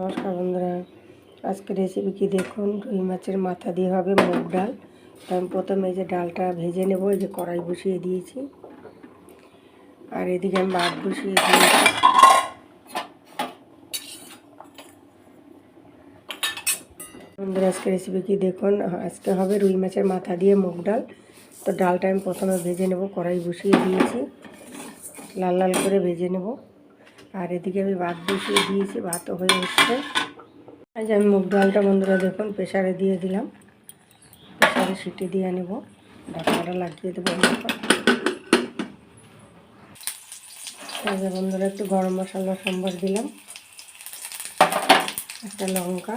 নমস্কার বন্ধুরা। আজকে রেসিপি কি দেখুন? রুই মাছের মাথা দিয়ে হবে মুগ ডাল। আমি প্রথমে যে ডালটা ভেজে নেব যে কড়াই বসিয়ে দিয়েছি। আর এদিকে আমি ভাত বসিয়ে দিয়েছি। বন্ধুরা আজকে রেসিপি কি দেখুন? আজকে হবে রুই মাছের মাথা দিয়ে মুগ ডাল। তো ডালটা আমি প্রথমে ভেজে নেব, কড়াই বসিয়ে দিয়েছি। লাল লাল করে ভেজে নেব। আর এদিকে আমি ভাত বসিয়ে দিয়েছি, ভাতও হয়ে এসছে। আজ আমি মুগ ডালটা বন্ধুরা দেখুন প্রেশারে দিয়ে দিলাম। প্রেশারে সিটি দিয়ে নেব ঢাকনাটা লাগিয়ে দেবো বন্ধুরা, একটু গরম মশলা, সম্বার দিলাম। একটা লঙ্কা।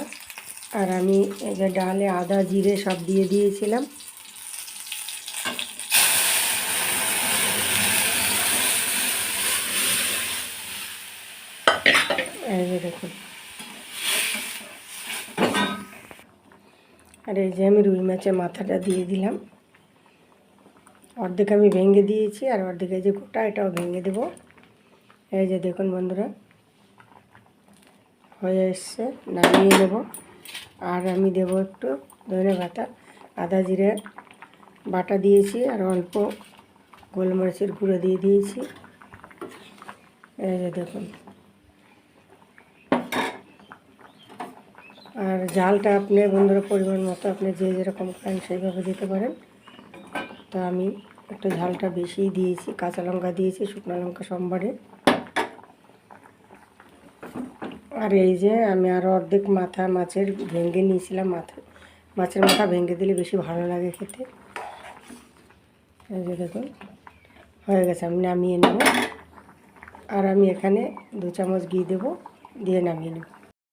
আর আমি এই যে ডালে আদা, জিরে সব দিয়ে দিয়েছিলাম। এই দেখুন। আর এই যে আমি রুই মাছের মাথাটা দিয়ে দিলাম। অর্ধেক আমি ভেঙে দিয়েছি আর অর্ধেক এই যে গোটা এটাও ভেঙে দেব। এই যে দেখুন বন্ধুরা, হয়ে এসছে, নামিয়ে নেব। আর আমি দেবো একটু ধনে পাতা, আদা জিরে বাটা দিয়েছি আর অল্প গোলমরিচের গুঁড়ো দিয়ে দিয়েছি। এই যে দেখুন। আর জালটা আপনি বন্ধুরা পরিমাণ মতো আপনি যে যেরকম খান সেইভাবে দিতে পারেন। তো আমি একটু ঝালটা বেশিই দিয়েছি, কাঁচা লঙ্কা দিয়েছি, শুকনো লঙ্কা সোমবারে। আর এই যে আমি আরও অর্ধেক মাথা মাছের ভেঙে নিয়েছিলাম, মাথা, মাছের মাথা ভেঙে দিলে বেশি ভালো লাগে খেতে। এই যে দেখুন, হয়ে গেছে, আমি নামিয়ে নেব। আর আমি এখানে দু চামচ ঘি দেবো, দিয়ে নামিয়ে নেব।